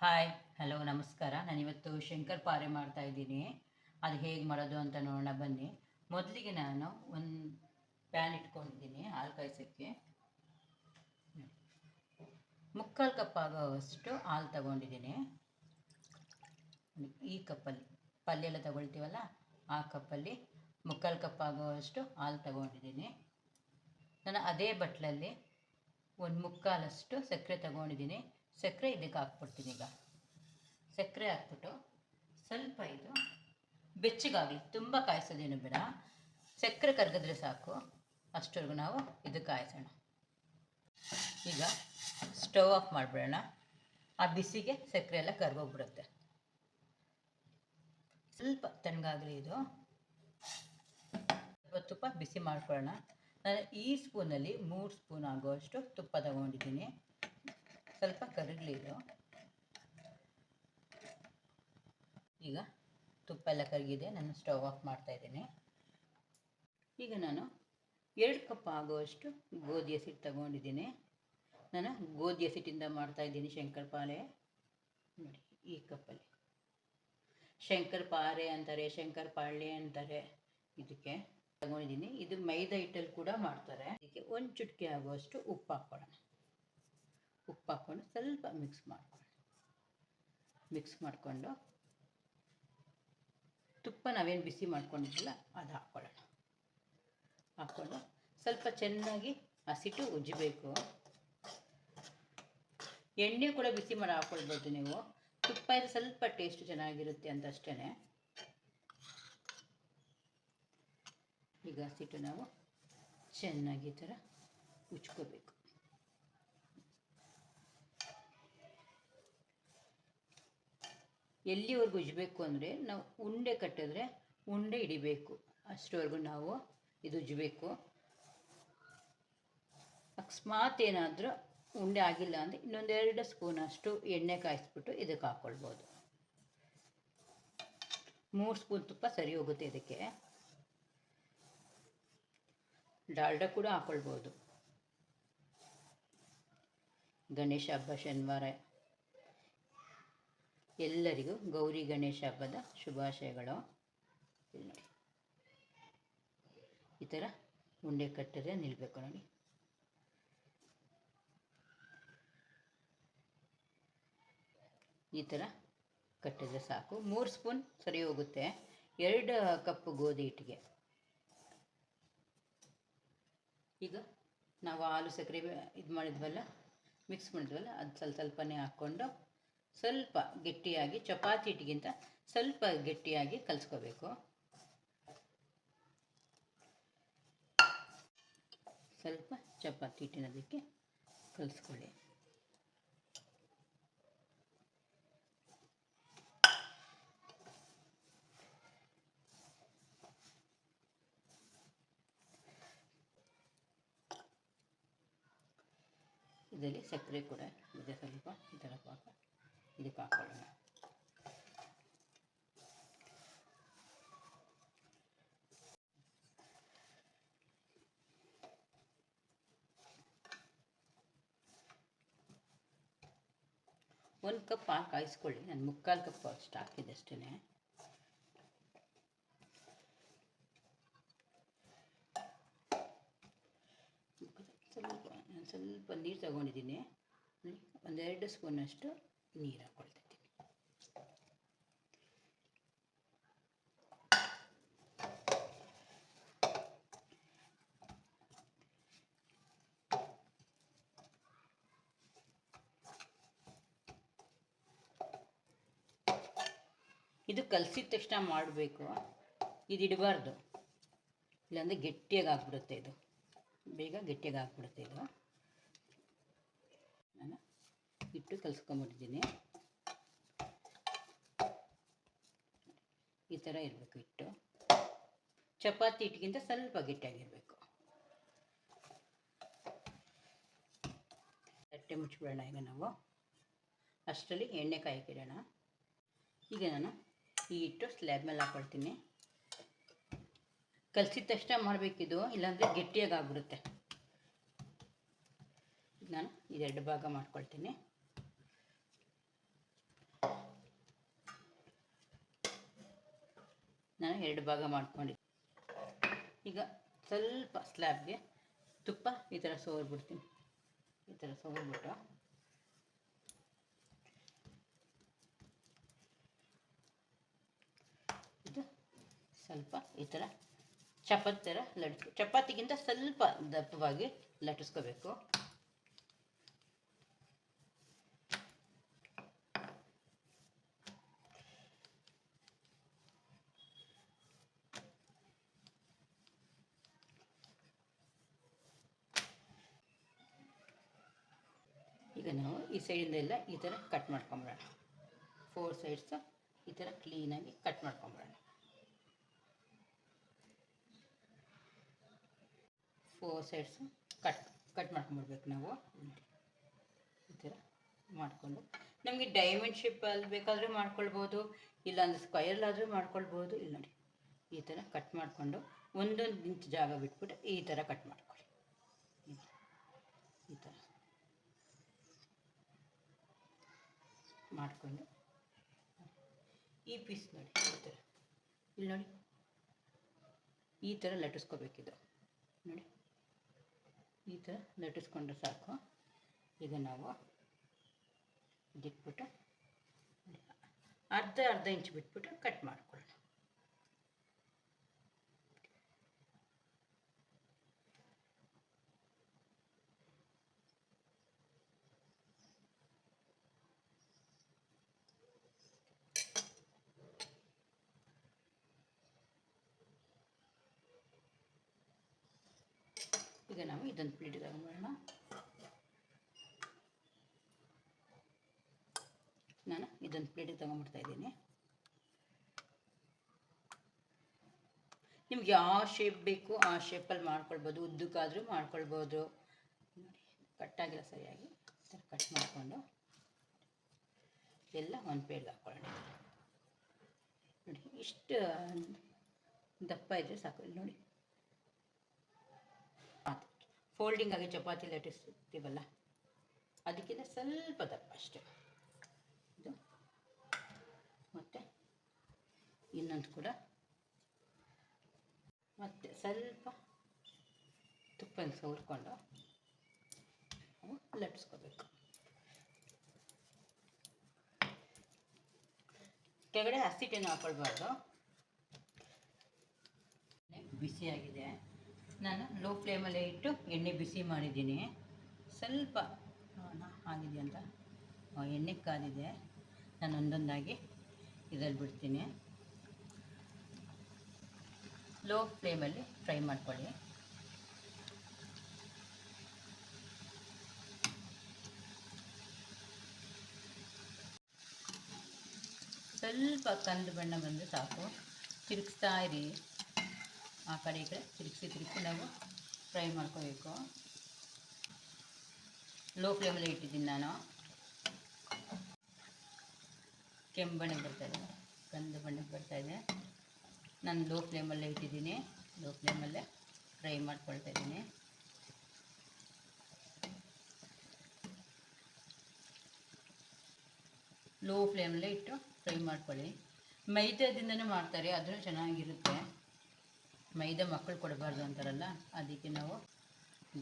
Hi hello ನಮಸ್ಕಾರ. ನಾನಿವತ್ತು ಶಂಕರ್ ಪಾರೆ ಮಾಡ್ತಾ ಇದ್ದೀನಿ. ಅದು ಹೇಗೆ ಮಾಡೋದು ಅಂತ ನೋಡೋಣ, ಬನ್ನಿ. ಮೊದಲಿಗೆ ನಾನು ಒಂದು ಪ್ಯಾನ್ ಇಟ್ಕೊಂಡಿದ್ದೀನಿ, ಹಾಲು ಕಾಯಿಸೋಕ್ಕೆ. ಮುಕ್ಕಾಲು ಕಪ್ ಆಗೋವಷ್ಟು ಹಾಲು ತಗೊಂಡಿದ್ದೀನಿ. ಈ ಕಪ್ಪಲ್ಲಿ, ಪಲ್ಯ ಎಲ್ಲ ತಗೊಳ್ತೀವಲ್ಲ, ಆ ಕಪ್ಪಲ್ಲಿ ಮುಕ್ಕಾಲು ಕಪ್ ಆಗುವಷ್ಟು ಹಾಲು ತಗೊಂಡಿದ್ದೀನಿ. ನಾನು ಅದೇ ಬಟ್ಲಲ್ಲಿ ಒಂದು ಮುಕ್ಕಾಲಷ್ಟು ಸಕ್ಕರೆ ತಗೊಂಡಿದ್ದೀನಿ. ಸಕ್ಕರೆ ಇದಕ್ಕೆ ಹಾಕ್ಬಿಡ್ತೀನಿ ಈಗ. ಸಕ್ಕರೆ ಹಾಕ್ಬಿಟ್ಟು ಸ್ವಲ್ಪ ಇದು ಬೆಚ್ಚಗಾಗಲಿ, ತುಂಬ ಕಾಯಿಸೋದೇನು ಬೇಡ. ಸಕ್ಕರೆ ಕರಗಿದ್ರೆ ಸಾಕು. ಅಷ್ಟವರೆಗೂ ನಾವು ಇದು ಕಾಯಿಸೋಣ. ಈಗ ಸ್ಟವ್ ಆಫ್ ಮಾಡಿಬಿಡೋಣ. ಆ ಬಿಸಿಗೆ ಸಕ್ಕರೆ ಎಲ್ಲ ಕರ್ಗೋಗ್ಬಿಡುತ್ತೆ ಸ್ವಲ್ಪ ತಣ್ಣಗಾಗಲಿ ಇದು. ಸ್ವಲ್ಪ ತುಪ್ಪ ಬಿಸಿ ಮಾಡ್ಕೊಳ್ಳೋಣ. ನಾನು ಈ ಸ್ಪೂನಲ್ಲಿ ಮೂರು ಸ್ಪೂನ್ ಆಗೋಷ್ಟು ತುಪ್ಪ ತಗೊಂಡಿದ್ದೀನಿ. ಸ್ವಲ್ಪ ಕರಗಲಿ ಇದು. ಈಗ ತುಪ್ಪ ಎಲ್ಲ ಕರಗಿದೆ, ನಾನು ಸ್ಟವ್ ಆಫ್ ಮಾಡ್ತಾ ಇದ್ದೀನಿ. ಈಗ ನಾನು ಎರಡು ಕಪ್ ಆಗುವಷ್ಟು ಗೋಧಿ ಹಸಿಟ್ಟು ತಗೊಂಡಿದ್ದೀನಿ. ನಾನು ಗೋಧಿ ಹಸಿಟ್ಟಿಂದ ಮಾಡ್ತಾ ಇದ್ದೀನಿ ಶಂಕರ್ ಪಾಲೆ ನೋಡಿ, ಈ ಕಪ್ಪಲ್ಲಿ. ಶಂಕರ್ ಪಾರೆ ಅಂತಾರೆ ಶಂಕರಪಾಳೆ ಅಂತಾರೆ. ಇದಕ್ಕೆ ತಗೊಂಡಿದ್ದೀನಿ. ಇದು ಮೈದಾ ಹಿಟ್ಟಲ್ಲಿ ಕೂಡ ಮಾಡ್ತಾರೆ. ಇದಕ್ಕೆ ಒಂದು ಚುಟ್ಕಿ ಆಗುವಷ್ಟು ಉಪ್ಪು ಹಾಕ್ಕೊಳ್ಳೋಣ ಉಪ್ಪು ಹಾಕ್ಕೊಂಡು ಸ್ವಲ್ಪ ಮಿಕ್ಸ್ ಮಾಡ್ಕೊಳ್ಳಿ. ಮಿಕ್ಸ್ ಮಾಡಿಕೊಂಡು ತುಪ್ಪ ನಾವೇನು ಬಿಸಿ ಮಾಡ್ಕೊಂಡಿದ್ದಿಲ್ಲ ಅದು ಹಾಕ್ಕೊಳ್ಳೋಣ. ಹಾಕ್ಕೊಂಡು ಸ್ವಲ್ಪ ಚೆನ್ನಾಗಿ ಹಸಿಟ್ಟು ಉಜ್ಜಬೇಕು. ಎಣ್ಣೆ ಕೂಡ ಬಿಸಿ ಮಾಡಿ ಹಾಕ್ಕೊಳ್ಬೋದು ನೀವು. ತುಪ್ಪ ಇದು ಸ್ವಲ್ಪ ಟೇಸ್ಟ್ ಚೆನ್ನಾಗಿರುತ್ತೆ ಅಂತ ಅಷ್ಟೇ ಈಗ ಹಸಿಟ್ಟು ನಾವು ಚೆನ್ನಾಗಿ ಈ ಥರ ಉಚ್ಕೋಬೇಕು ಎಲ್ಲಿವರೆಗೂ ಉಜ್ಜಬೇಕು ಅಂದರೆ ನಾವು ಉಂಡೆ ಕಟ್ಟಿದ್ರೆ ಉಂಡೆ ಹಿಡಿಬೇಕು. ಅಷ್ಟರವರೆಗೂ ನಾವು ಇದು ಉಜ್ಜಬೇಕು ಅಕಸ್ಮಾತ್ ಏನಾದರೂ ಉಂಡೆ ಆಗಿಲ್ಲ ಅಂದರೆ ಇನ್ನೊಂದೆರಡು ಸ್ಪೂನ್ ಅಷ್ಟು ಎಣ್ಣೆ ಕಾಯಿಸ್ಬಿಟ್ಟು ಇದಕ್ಕೆ ಹಾಕ್ಕೊಳ್ಬೋದು ಮೂರು ಸ್ಪೂನ್ ತುಪ್ಪ ಸರಿ ಹೋಗುತ್ತೆ ಇದಕ್ಕೆ. ಡಾಲ್ಡ ಕೂಡ ಹಾಕ್ಕೊಳ್ಬೋದು ಗಣೇಶ ಹಬ್ಬ ಶನಿವಾರ ಎಲ್ಲರಿಗೂ ಗೌರಿ ಗಣೇಶ ಹಬ್ಬದ ಶುಭಾಶಯಗಳು. ಇಲ್ಲಿ ಈ ಥರ ಉಂಡೆ ಕಟ್ಟಿದರೆ ನಿಲ್ಲಬೇಕು ನೋಡಿ. ಈ ಥರ ಕಟ್ಟಿದ್ರೆ ಸಾಕು. ಮೂರು ಸ್ಪೂನ್ ಸರಿ ಹೋಗುತ್ತೆ. ಎರಡು ಕಪ್ ಗೋಧಿ ಹಿಟ್ಟಿಗೆ. ಈಗ ನಾವು ಹಾಲು ಸಕ್ಕರೆ ಇದು ಮಾಡಿದ್ವಲ್ಲ ಮಿಕ್ಸ್ ಮಾಡಿದ್ವಲ್ಲ, ಅದು ಸ್ವಲ್ಪ ಸ್ವಲ್ಪನೇ ಹಾಕ್ಕೊಂಡು ಸ್ವಲ್ಪ ಗಟ್ಟಿಯಾಗಿ, ಚಪಾತಿ ಹಿಟ್ಟಿಗಿಂತ ಸ್ವಲ್ಪ ಗಟ್ಟಿಯಾಗಿ ಕಲಿಸ್ಕೋಬೇಕು. ಸ್ವಲ್ಪ ಚಪಾತಿ ಹಿಟ್ಟಿನ ಅದಕ್ಕೆ ಕಲಿಸ್ಕೊಳ್ಳಿ. ಇದರಲ್ಲಿ ಸಕ್ಕರೆ ಕೂಡ ಇದೆ ಸ್ವಲ್ಪ ಈ ಥರ ಪಾಕ. ಇದಕ್ಕೆ ಹಾಕೊಳ್ಳೋಣ ಒಂದು ಕಪ್ ಹಾಕಿ ಕಾಯಿಸ್ಕೊಳ್ಳಿ ನಾನು ಮುಕ್ಕಾಲು ಕಪ್ ಅಷ್ಟು ಹಾಕಿದೆ ಅಷ್ಟೇ ಸ್ವಲ್ಪ ಸ್ವಲ್ಪ ನೀರು ತಗೊಂಡಿದ್ದೀನಿ. ಒಂದೆರಡು ಸ್ಪೂನಷ್ಟು ನೀರು ಹಾಕ್ಕೊಳ್ತಾ ಇದು ಕಲಸಿದ ತಕ್ಷಣ ಮಾಡಬೇಕು. ಇದು ಇಡಬಾರ್ದು. ಇಲ್ಲಾಂದರೆ ಗಟ್ಟಿಯಾಗಿ ಆಗ್ಬಿಡುತ್ತೆ ಇದು. ಬೇಗ ಗಟ್ಟಿಯಾಗಿ ಆಗ್ಬಿಡುತ್ತೆ ಇದು ನಾನು ಹಿಟ್ಟು ಕಲಿಸ್ಕೊಂಬಿಟ್ಟಿದ್ದೀನಿ. ಈ ಥರ ಇರಬೇಕು ಹಿಟ್ಟು. ಚಪಾತಿ ಹಿಟ್ಟಿಗಿಂತ ಸ್ವಲ್ಪ ಗಟ್ಟಿಯಾಗಿರಬೇಕು. ತಟ್ಟೆ ಮುಚ್ಚಿಬಿಡೋಣ ಈಗ ನಾವು. ಅಷ್ಟರಲ್ಲಿ ಎಣ್ಣೆ ಕಾಯಕ್ಕಿಡೋಣ ಈಗ ನಾನು ಈ ಹಿಟ್ಟು ಸ್ಲ್ಯಾಬ್ ಮೇಲೆ ಹಾಕೊಳ್ತೀನಿ. ಕಲಸಿದ ತಕ್ಷಣ ಮಾಡಬೇಕಿದು, ಇಲ್ಲಾಂದರೆ ಗಟ್ಟಿಯಾಗಿ ಆಗ್ಬಿಡುತ್ತೆ ನಾನು ಇದೆರಡು ಭಾಗ ಮಾಡ್ಕೊಳ್ತೀನಿ. ನಾನು ಎರಡು ಭಾಗ ಮಾಡ್ಕೊಂಡಿದ್ದೆ. ಈಗ ಸ್ವಲ್ಪ ಸ್ಲ್ಯಾಬ್ಗೆ ತುಪ್ಪ ಈ ಥರ ಸೋರ್ಬಿಡ್ತೀನಿ. ಈ ಥರ ಸೋರ್ಬಿಟ್ಟು. ಇದು ಸ್ವಲ್ಪ ಈ ಥರ ಚಪಾತಿ ಥರ ಲಟ್ಸ್ ಚಪಾತಿಗಿಂತ ಸ್ವಲ್ಪ ದಪ್ಪವಾಗಿ ಲಟ್ಟಿಸ್ಕೋಬೇಕು. ನಾವು ಈ ಸೈಡಿಂದ ಎಲ್ಲ ಈ ಥರ ಕಟ್ ಮಾಡ್ಕೊಂಬಿಡೋಣ. ಫೋರ್ ಸೈಡ್ಸು ಈ ಥರ ಕ್ಲೀನಾಗಿ ಕಟ್ ಮಾಡ್ಕೊಂಬಿಡೋಣ. ಫೋರ್ ಸೈಡ್ಸು ಕಟ್ ಕಟ್ ಮಾಡ್ಕೊಂಬಿಡ್ಬೇಕು ನಾವು. ಈ ಥರ ಮಾಡಿಕೊಂಡು. ನಮಗೆ ಡೈಮಂಡ್ ಅಲ್ಲಿ ಬೇಕಾದರೂ ಮಾಡ್ಕೊಳ್ಬೋದು ಇಲ್ಲ ಅಂದರೆ ಸ್ಕ್ವಯರ್ಲಾದರೂ ಮಾಡ್ಕೊಳ್ಬೋದು. ಇಲ್ಲ ನೋಡಿ, ಈ ಥರ ಕಟ್ ಮಾಡಿಕೊಂಡು ಒಂದೊಂದು ಇಂಚು ಜಾಗ ಬಿಟ್ಬಿಟ್ಟು ಈ ಥರ ಕಟ್ ಮಾಡ್ಕೊಳ್ಳಿ. ಈ ಥರ. ಮಾಡಿಕೊಂಡು. ಈ ಪೀಸ್ ನೋಡಿ, ಈ ಥರ ಇಲ್ಲಿ ನೋಡಿ. ಈ ಥರ ಲಟ್ಟಿಸ್ಕೋಬೇಕಿದು. ನೋಡಿ. ಈ ಥರ ಲಟ್ಟಿಸ್ಕೊಂಡ್ರೆ ಸಾಕು. ಈಗ ನಾವು ಇದಿಟ್ಬಿಟ್ಟು ಅರ್ಧ ಅರ್ಧ ಇಂಚ್ ಬಿಟ್ಬಿಟ್ಟು ಕಟ್ ಮಾಡ್ಕೊಳ್ಳೋಣ ಈಗ ನಾವು ಇದೊಂದು ಪ್ಲೇಟ್ ತಗೊಂಬೋಣ ನಾನು ಇದೊಂದು ಪ್ಲೇಟಿಗೆ ತಗೊಂಡ್ಬಿಡ್ತಾ ಇದ್ದೀನಿ. ನಿಮ್ಗೆ ಯಾವ ಶೇಪ್ ಬೇಕು ಆ ಶೇಪಲ್ಲಿ ಮಾಡ್ಕೊಳ್ಬೋದು, ಉದ್ದಕ್ಕಾದರೂ ಮಾಡ್ಕೊಳ್ಬೋದು. ಕಟ್ಟಾಗಿಲ್ಲ ಸರಿಯಾಗಿ. ಕಟ್ ಮಾಡಿಕೊಂಡು ಎಲ್ಲ ಒಂದು ಪ್ಲೇಟ್ಗೆ ಹಾಕ್ಕೊಳ್ಳೋಣ. ನೋಡಿ, ಇಷ್ಟು ದಪ್ಪ ಇದ್ದರೆ ಸಾಕು. ನೋಡಿ ಫೋಲ್ಡಿಂಗ್ ಆಗಿ ಚಪಾತಿ ಲಟ್ಟಿಸ್ತೀವಲ್ಲ ಅದಕ್ಕಿಂತ ಸ್ವಲ್ಪ ದಪ್ಪ ಅಷ್ಟೇ. ಇದು. ಮತ್ತು ಇನ್ನೊಂದು ಕೂಡ. ಮತ್ತು ಸ್ವಲ್ಪ ತುಪ್ಪ ಸವರ್ಕೊಂಡು ಲಟ್ಟಿಸ್ಕೋಬೇಕು. ಕೆಳಗಡೆ ಹಸಿಟ್ಟೇನು ಹಾಕೊಳ್ಬಾರ್ದು. ಬಿಸಿಯಾಗಿದೆ. ನಾನು ಲೋ ಫ್ಲೇಮಲ್ಲೇ ಇಟ್ಟು ಎಣ್ಣೆ ಬಿಸಿ ಮಾಡಿದ್ದೀನಿ. ಸ್ವಲ್ಪ ಆಗಿದೆ ಅಂತ? ಎಣ್ಣೆ ಕಾದಿದೆ. ನಾನು ಒಂದೊಂದಾಗಿ ಇದರಲ್ಲಿ ಬಿಡ್ತೀನಿ. ಲೋ ಫ್ಲೇಮಲ್ಲಿ ಫ್ರೈ ಮಾಡ್ಕೊಳ್ಳಿ. ಸ್ವಲ್ಪ ಕಂದು ಬಣ್ಣ ಬಂದು ಸಾಕು. ತಿರುಗಿಸ್ತಾ ಇರಿ. ಆ ಕಡೆ ಈ ಕಡೆ ತಿರುಗಿಸಿ ತಿರುಗಿಸಿ ನಾವು ಫ್ರೈ ಮಾಡ್ಕೋಬೇಕು. ಲೋ ಫ್ಲೇಮಲ್ಲಿ ಇಟ್ಟಿದ್ದೀನಿ ನಾನು. ಕೆಂಪು ಬಣ್ಣಕ್ಕೆ ಬರ್ತಾಯಿದೆ ಕಂದು ಬಣ್ಣಕ್ಕೆ ಬರ್ತಾಯಿದೆ ನಾನು ಲೋ ಫ್ಲೇಮಲ್ಲೇ ಇಟ್ಟಿದ್ದೀನಿ. ಲೋ ಫ್ಲೇಮಲ್ಲೇ ಫ್ರೈ ಮಾಡ್ಕೊಳ್ತಾ ಇದ್ದೀನಿ. ಲೋ ಫ್ಲೇಮಲ್ಲೇ ಇಟ್ಟು ಫ್ರೈ ಮಾಡ್ಕೊಳ್ಳಿ. ಮೈದಾದಿಂದನೂ ಮಾಡ್ತಾರೆ ಅದನ್ನು ಚೆನ್ನಾಗಿರುತ್ತೆ. ಮೈದಾ ಮಕ್ಕಳು ಕೊಡಬಾರ್ದು ಅಂತಾರಲ್ಲ, ಅದಕ್ಕೆ ನಾವು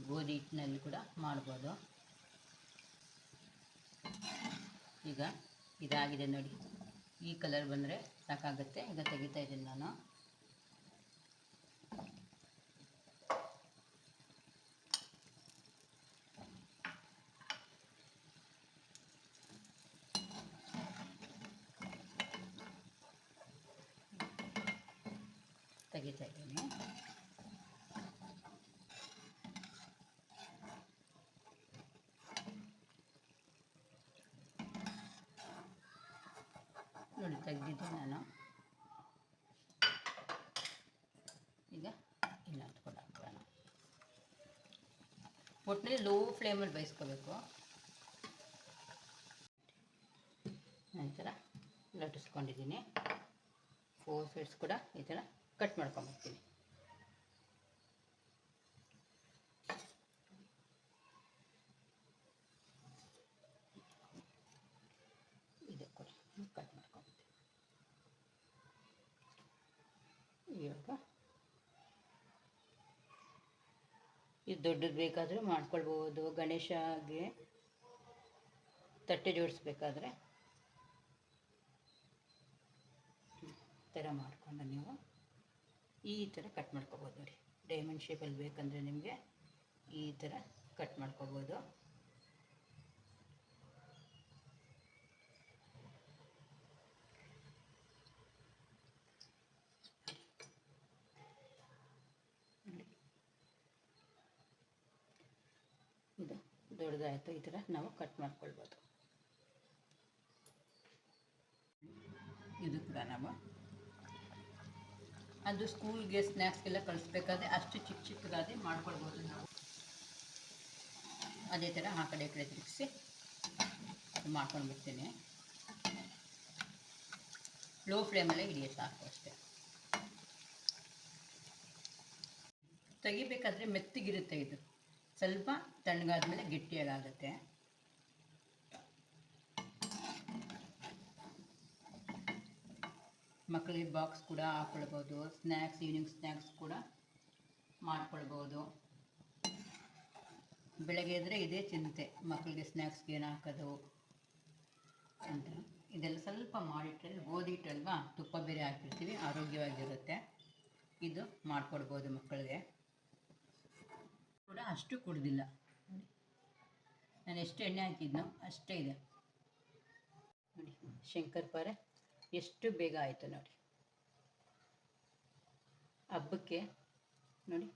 ಗೋಧಿ ಹಿಟ್ಟಿನಲ್ಲಿ ಕೂಡ ಮಾಡ್ಬೋದು. ಈಗ ಇದಾಗಿದೆ ನೋಡಿ. ಈ ಕಲರ್ ಬಂದರೆ ಸಾಕಾಗುತ್ತೆ. ಈಗ ತೆಗಿತಾ ಇದ್ದೀನಿ ನಾನು. ತೆಗಿತಾ ಇದ್ದೀನಿ. ನೋಡಿ, ತೆಗೆದಿದ್ದೆ ನಾನು. ಈಗ ಇನ್ನೊಂದು ಕೂಡ ಹಾಕೋಣ. ಒಟ್ಟಿನಲ್ಲಿ ಲೋ ಫ್ಲೇಮಲ್ಲಿ ಬೇಯಿಸ್ಕೋಬೇಕು. ನಂತರ ಲಟ್ಟಿಸ್ಕೊಂಡಿದ್ದೀನಿ. ಫೋರ್ ಸೈಡ್ಸ್ ಕೂಡ ಈ ಥರ ಕಟ್ ಮಾಡ್ಕೊಂಬರ್ತೀನಿ. ಇದೆ ಕೊಡಿ ಕಟ್ ಮಾಡ್ಕೊಂಬರ್ತೀನಿ. ಇವಾಗ ಇದು ದೊಡ್ಡದು ಬೇಕಾದರೂ ಮಾಡ್ಕೊಳ್ಬೋದು. ಗಣೇಶಗೆ ತಟ್ಟೆ ಜೋಡಿಸ್ಬೇಕಾದ್ರೆ ಈ ಥರ ಮಾಡಿಕೊಂಡು ನೀವು ಈ ಥರ ಕಟ್ ಮಾಡ್ಕೊಬೋದು ನೋಡಿ. ಡೈಮಂಡ್ ಶೇಪಲ್ಲಿ ಬೇಕಂದರೆ ನಿಮಗೆ ಈ ಥರ ಕಟ್ ಮಾಡ್ಕೊಬೋದು. ಇದು ದೊಡ್ಡದಾಯಿತು. ಈ ಥರ ನಾವು ಕಟ್ ಮಾಡ್ಕೊಳ್ಬೋದು. ಇದು ಕೂಡ ನಾವು ಅದು ಸ್ಕೂಲ್ಗೆ ಸ್ನ್ಯಾಕ್ಸ್ಗೆಲ್ಲ ಕಳಿಸ್ಬೇಕಾದ್ರೆ ಅಷ್ಟು ಚಿಕ್ಕ ಚಿಕ್ಕದಾಗಿ ಮಾಡ್ಕೊಳ್ಬೋದು ನಾವು. ಅದೇ ಥರ ಆ ಕಡೆ ಕಡೆ ತಿರುಗಿಸಿ ಮಾಡ್ಕೊಂಡು ಬಿಡ್ತೀನಿ. ಲೋ ಫ್ಲೇಮಲ್ಲೇ ಹಿಡಿಯ ಸಾಕು ಅಷ್ಟೇ. ತೆಗಿಬೇಕಾದ್ರೆ ಮೆತ್ತಗಿರುತ್ತೆ ಇದು. ಸ್ವಲ್ಪ ತಣ್ಣಗಾದ್ಮೇಲೆ ಗಟ್ಟಿಯಾಗುತ್ತೆ ಮಕ್ಕಳಿಗೆ ಬಾಕ್ಸ್ ಕೂಡ ಹಾಕ್ಕೊಳ್ಬೋದು ಸ್ನ್ಯಾಕ್ಸ್ ಈವ್ನಿಂಗ್ ಸ್ನ್ಯಾಕ್ಸ್ ಕೂಡ ಮಾಡ್ಕೊಳ್ಬೋದು. ಬೆಳಗ್ಗೆ ಇದ್ದರೆ ಇದೇ ಚಿಂತೆ ಮಕ್ಕಳಿಗೆ ಸ್ನ್ಯಾಕ್ಸ್ಗೆ ಏನು ಹಾಕೋದು ಅಂತ. ಇದೆಲ್ಲ ಸ್ವಲ್ಪ ಮಾಡಿಟ್ಟಲ್ಲಿ ಗೋಧಿ ತುಪ್ಪ ಬೇರೆ ಹಾಕಿರ್ತೀವಿ, ಆರೋಗ್ಯವಾಗಿರುತ್ತೆ. ಇದು ಮಾಡಿಕೊಡ್ಬೋದು ಮಕ್ಕಳಿಗೆ ಕೂಡ ಅಷ್ಟು ಕುಡ್ದಿಲ್ಲ. ನಾನು ಎಷ್ಟು ಎಣ್ಣೆ ಹಾಕಿದ್ನೋ ಅಷ್ಟೇ ಇದೆ. ನೋಡಿ, ಶಂಕರ್ ಪಾರೆ. ಎಷ್ಟು ಬೇಗ ಆಯಿತು ನೋಡಿ. ಹಬ್ಬಕ್ಕೆ ನೋಡಿ,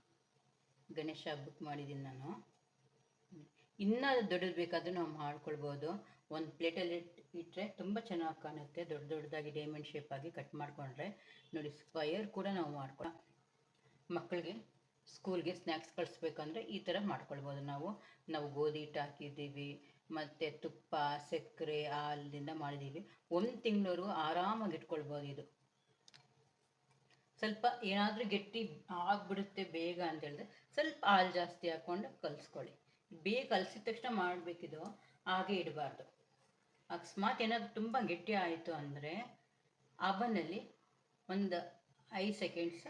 ಗಣೇಶ ಹಬ್ಬಕ್ಕೆ ಮಾಡಿದ್ದೀನಿ ನಾನು. ಇನ್ನೂ ದೊಡ್ಡದು ಬೇಕಾದರೂ ನಾವು ಮಾಡ್ಕೊಳ್ಬೋದು. ಒಂದು ಪ್ಲೇಟಲ್ಲಿ ಇಟ್ಟು ಇಟ್ಟರೆ ತುಂಬ ಚೆನ್ನಾಗಿ ಕಾಣುತ್ತೆ. ದೊಡ್ಡ ದೊಡ್ಡದಾಗಿ ಡೈಮಂಡ್ ಶೇಪಾಗಿ ಕಟ್ ಮಾಡಿಕೊಂಡ್ರೆ ನೋಡಿ ಸ್ಕ್ವಯರ್ ಕೂಡ ನಾವು ಮಾಡ್ಕೊಳ್ಳೋ ಮಕ್ಕಳಿಗೆ ಸ್ಕೂಲ್ಗೆ ಸ್ನ್ಯಾಕ್ಸ್ ಕಳಿಸ್ಬೇಕಂದ್ರೆ ಈ ಥರ ಮಾಡ್ಕೊಳ್ಬೋದು ನಾವು. ನಾವು ಗೋಧಿ ಹಿಟ್ಟು ಹಾಕಿದ್ದೀವಿ ಮತ್ತು ತುಪ್ಪ, ಸಕ್ಕರೆ ಹಾಲಿನಿಂದ ಮಾಡಿದ್ದೀವಿ ಒಂದು ತಿಂಗಳವರು ಆರಾಮಾಗಿ ಇಟ್ಕೊಳ್ಬೋದು ಇದು. ಸ್ವಲ್ಪ ಏನಾದರೂ ಗಟ್ಟಿ ಆಗಿಬಿಡುತ್ತೆ ಬೇಗ ಅಂತ ಹೇಳಿದ್ರೆ ಸ್ವಲ್ಪ ಹಾಲು ಜಾಸ್ತಿ ಹಾಕ್ಕೊಂಡು ಕಲಿಸ್ಕೊಳ್ಳಿ. ಬೇಗ ಕಲಸಿದ ತಕ್ಷಣ ಮಾಡಬೇಕಿದು, ಹಾಗೆ ಇಡಬಾರ್ದು. ಅಕಸ್ಮಾತ್ ಏನಾದರೂ ತುಂಬ ಗಟ್ಟಿ ಆಯಿತು ಅಂದರೆ ಅವನಲ್ಲಿ ಒಂದು ಐದು ಸೆಕೆಂಡ್ಸ್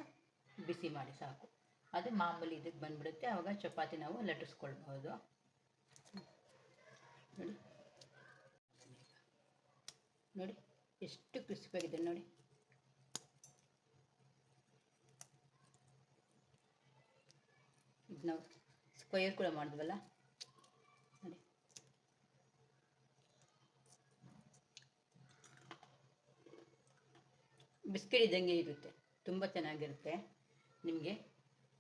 ಬಿಸಿ ಮಾಡಿ ಸಾಕು. ಅದು ಮಾಮೂಲಿ ಇದಕ್ಕೆ ಬಂದ್ಬಿಡುತ್ತೆ. ಆವಾಗ ಚಪಾತಿ ನಾವು ಲಟ್ಟಿಸ್ಕೊಳ್ಬೋದು. ನೋಡಿ ನೋಡಿ ಎಷ್ಟು ಕ್ರಿಸ್ಪಾಗಿದೆ ನೋಡಿ. ಇದು ನಾವು ಸ್ಕ್ವಯರ್ ಕೂಡ ಮಾಡಿದ್ವಲ್ಲ. ನೋಡಿ. ಬಿಸ್ಕೆಟ್ ಇದ್ದಂಗೆ ಇರುತ್ತೆ, ತುಂಬ ಚೆನ್ನಾಗಿರುತ್ತೆ ನಿಮಗೆ.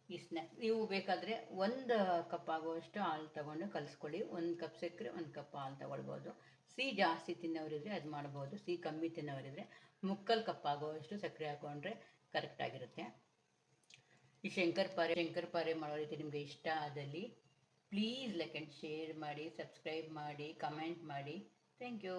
ಈ ಸ್ನ್ಯಾಕ್ ನೀವು ಬೇಕಾದರೆ ಒಂದು ಕಪ್ ಆಗುವಷ್ಟು ಹಾಲು ತಗೊಂಡು ಕಲಿಸ್ಕೊಳ್ಳಿ. ಒಂದು ಕಪ್ ಸಕ್ಕರೆ, ಒಂದು ಕಪ್ ಹಾಲು ತಗೊಳ್ಬೋದು. ಸಿಹಿ ಜಾಸ್ತಿ ತಿನ್ನೋರಿದ್ರೆ ಅದು ಮಾಡ್ಬೋದು. ಸಿಹಿ ಕಮ್ಮಿ ತಿನ್ನೋರಿದ್ರೆ ಮುಕ್ಕಲ್ ಕಪ್ ಆಗುವಷ್ಟು ಸಕ್ಕರೆ ಹಾಕ್ಕೊಂಡ್ರೆ ಕರೆಕ್ಟಾಗಿರುತ್ತೆ ಈ ಶಂಕರ್ ಪಾರೆ, ಶಂಕರ್ ಮಾಡೋ ರೀತಿ ನಿಮಗೆ ಇಷ್ಟ ಆದಲ್ಲಿ ಪ್ಲೀಸ್ ಲೈಕ್ ಆ್ಯಂಡ್ ಶೇರ್ ಮಾಡಿ ಸಬ್ಸ್ಕ್ರೈಬ್ ಮಾಡಿ ಕಮೆಂಟ್ ಮಾಡಿ. Thank you